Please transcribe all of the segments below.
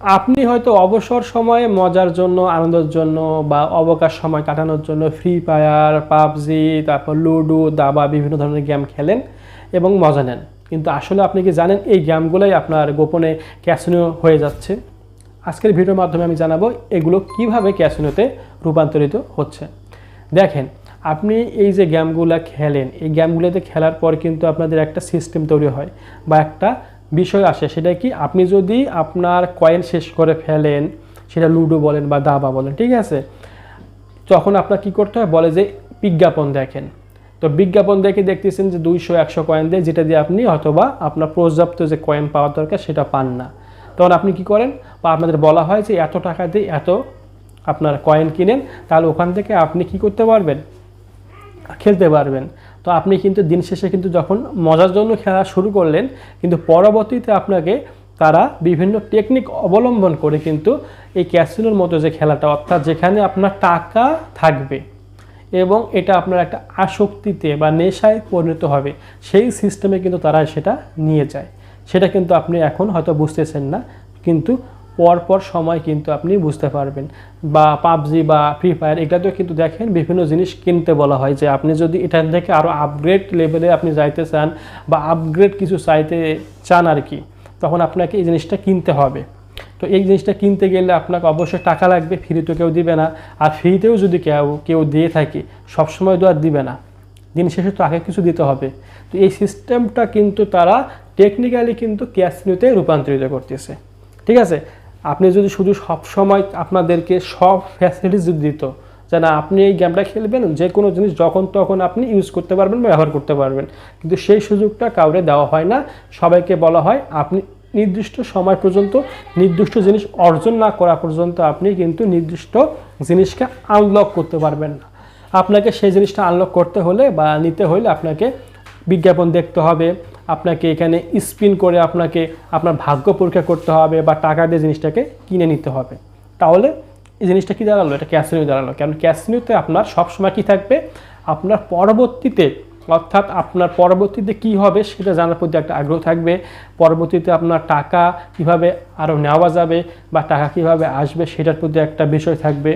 আপনি হয়তো অবসর সময়ে মজার জন্য, আনন্দের জন্য বা অবকাশ সময় কাটানোর জন্য ফ্রি ফায়ার পাবজি, তারপর লুডো দাবা, বিভিন্ন ধরনের গেম খেলেন এবং মজা নেন। কিন্তু আসলে আপনি কি জানেন, এই গেমগুলোই আপনার গোপনে ক্যাসিনো হয়ে যাচ্ছে? আজকের ভিডিওর মাধ্যমে আমি জানাব এগুলো কীভাবে ক্যাসিনোতে রূপান্তরিত হচ্ছে। দেখেন, আপনি এই যে গেমগুলো খেলেন, এই গেমগুলোতে খেলার পর কিন্তু আপনাদের একটা সিস্টেম তৈরি হয় বা একটা বিষয় আসে সেটা কি? আপনি যদি আপনার কয়েন শেষ করে ফেলেন, সেটা লুডো বলেন বা দাবা বলেন, ঠিক আছে? তখন আপনার কি করতে হয়? বলে যে বিজ্ঞাপন দেখেন। তো বিজ্ঞাপন দেখে দেখতেছেন যে দুইশো, একশো কয়েন দেয় যেটা দিয়ে আপনি অথবা আপনার পর্যাপ্ত যে কয়েন পাওয়ার দরকার সেটা পান না। তখন আপনি কি করেন? বা আপনাদের বলা হয় যে এত টাকা দিয়ে এত আপনার কয়েন কিনেন, তাহলে ওখান থেকে আপনি কি করতে পারবেন? খেলতে পারবেন। তো আপনি কিন্তু দিন শেষে কিন্তু যখন মজার জন্য খেলা শুরু করলেন, কিন্তু পরবর্তীতে আপনাকে তারা বিভিন্ন টেকনিক অবলম্বন করে কিন্তু এই ক্যাসিনোর মতো যে খেলাটা, অর্থাৎ যেখানে আপনার টাকা থাকবে এবং এটা আপনার একটা আসক্তিতে বা নেশায় পরিণত হবে, সেই সিস্টেমে কিন্তু তারা সেটা নিয়ে যায়। সেটা কিন্তু আপনি এখন হয়তো বুঝতেছেন না, কিন্তু পর পর সময় কিন্তু আপনি বুঝতে পারবেন। বা পাবজি বা ফ্রি ফায়ার এগুলোতেও কিন্তু দেখেন বিভিন্ন জিনিস কিনতে বলা হয় যে আপনি যদি এখান থেকে আরও আপগ্রেড লেভেলে আপনি যাইতে চান বা আপগ্রেড কিছু চাইতে চান আর কি তখন আপনাকে এই জিনিসটা কিনতে হবে। তো এই জিনিসটা কিনতে গেলে আপনাকে অবশ্যই টাকা লাগবে ফ্রি তো কেউ দিবে না। আর ফ্রিতেও যদি কেউ কেউ দিয়ে থাকে, সবসময় তো আর দিবে না। দিন শেষে তো আগে কিছু দিতে হবে। তো এই সিস্টেমটা কিন্তু তারা টেকনিক্যালি কিন্তু ক্যাশ ক্যাসিনোতে রূপান্তরিত করতেছে। ঠিক আছে? আপনি যদি শুধু সব সময় আপনাদেরকে সব ফ্যাসিলিটিস যদি দিত, যে না, আপনি এই গেমটা খেলবেন, যে কোনো জিনিস যখন তখন আপনি ইউজ করতে পারবেন বা ব্যবহার করতে পারবেন। কিন্তু সেই সুযোগটা কাউরে দেওয়া হয় না। সবাইকে বলা হয়, আপনি নির্দিষ্ট সময় পর্যন্ত নির্দিষ্ট জিনিস অর্জন না করা পর্যন্ত আপনি কিন্তু নির্দিষ্ট জিনিসকে আনলক করতে পারবেন না। আপনাকে সেই জিনিসটা আনলক করতে হলে বা নিতে হলে আপনাকে বিজ্ঞাপন দেখতে হবে, আপনাকে এখানে স্পিন করে আপনাকে আপনার ভাগ্য পরীক্ষা করতে হবে বা টাকা দিয়ে জিনিসটাকে কিনে নিতে হবে। তাহলে এই জিনিসটা কি দাঁড়াল? এটা ক্যাসিনো দাঁড়াল। কারণ ক্যাসিনোতে আপনার সবসময় কি থাকবে? আপনার পরবর্তীতে, অর্থাৎ আপনার পরবর্তীতে কি হবে সেটা জানার প্রতি একটা আগ্রহ থাকবে। পরবর্তীতে আপনার টাকা কীভাবে আরও নেওয়া যাবে বা টাকা কীভাবে আসবে সেটার প্রতি একটা বিষয় থাকবে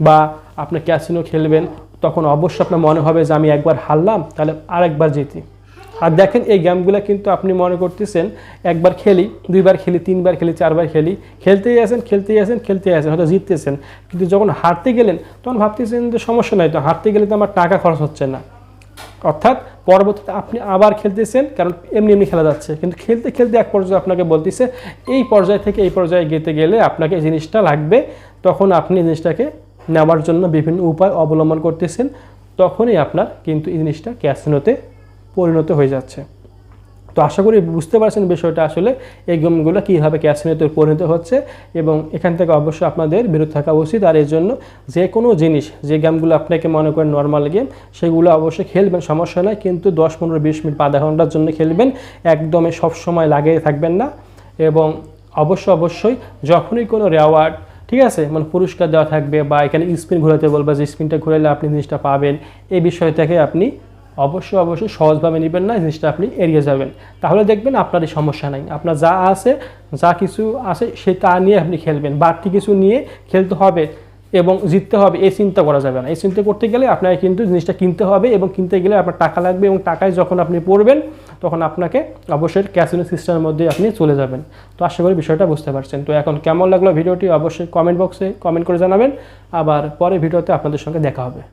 বা আপনি ক্যাসিনো খেলবেন তখন অবশ্যই আপনার মনে হবে যে আমি একবার হারলাম, তাহলে আরেকবার জিতি। আর দেখেন, এই গেমগুলো কিন্তু আপনি মনে করতেছেন, একবার খেলি, দুইবার খেলি, তিনবার খেলি, চারবার খেলি, খেলতেই আসেন খেলতেই আসেন খেলতেই আসেন হয়তো জিততেছেন। কিন্তু যখন হারতে গেলেন, তখন ভাবতেছেন যে সমস্যা নাই, তো হারতে গেলে তো আমার টাকা খরচ হচ্ছে না। অর্থাৎ পরবর্তীতে আপনি আবার খেলতেছেন, কারণ এমনি এমনি খেলা যাচ্ছে। কিন্তু খেলতে খেলতে এক পর্যায়ে আপনাকে বলতেছে, এই পর্যায় থেকে এই পর্যায়ে গেতে গেলে আপনাকে এই জিনিসটা লাগবে, তখন আপনি জিনিসটাকে নেওয়ার জন্য বিভিন্ন উপায় অবলম্বন করতেছেন, তখনই আপনার কিন্তু এই জিনিসটা ক্যাসিনোতে পরিণত হয়ে যাচ্ছে। তো আশা করি বুঝতে পারছেন বিষয়টা আসলে, এই গেমগুলো কীভাবে ক্যাসিনোতে পরিণত হচ্ছে এবং এখান থেকে অবশ্যই আপনাদের বিরত থাকা উচিত। আর এর জন্য যে কোনো জিনিস, যে গেমগুলো আপনাকে মনে করেন নর্মাল গেম সেগুলো অবশ্যই খেলবেন, সমস্যা নয় কিন্তু দশ, পনেরো, বিশ মিনিট, আধা ঘণ্টার জন্য খেলবেন, একদমই সবসময় লাগিয়ে থাকবেন না। এবং অবশ্য, অবশ্যই যখনই কোনো রেওয়ার্ড ঠিক আছে? মানে পুরস্কার দেওয়া থাকবে বা এখানে স্পিন ঘোরাতে বলবে যে স্পিনটা ঘুরাইলে আপনি জিনিসটা পাবেন। এই বিষয়টাকে আপনি অবশ্যই অবশ্যই সহজভাবে নেবেন না, জিনিসটা আপনি এড়িয়ে যাবেন। তাহলে দেখবেন আপনার এই সমস্যা নাই। আপনার যা আছে, যা কিছু আছে, সে তা নিয়ে আপনি খেলবেন। বাড়তি কিছু নিয়ে খেলতে হবে এবং জিততে হবে, এই চিন্তা করা যাবে না। এই চিন্তা করতে গেলে আপনাকে কিন্তু জিনিসটা কিনতে হবে এবং কিনতে গেলে আপনার টাকা লাগবে এবং টাকায় যখন আপনি পড়বেন তখন আপনাকে অবশ্যই ক্যাসিনো সিস্টেমের মধ্যে আপনি চলে যাবেন। তো আশা করি বিষয়টা বুঝতে পারছেন। তো এখন কেমন লাগল ভিডিওটি অবশ্যই কমেন্ট বক্সে কমেন্ট করে জানাবেন। আবার পরে ভিডিওতে আপনাদের সঙ্গে দেখা হবে।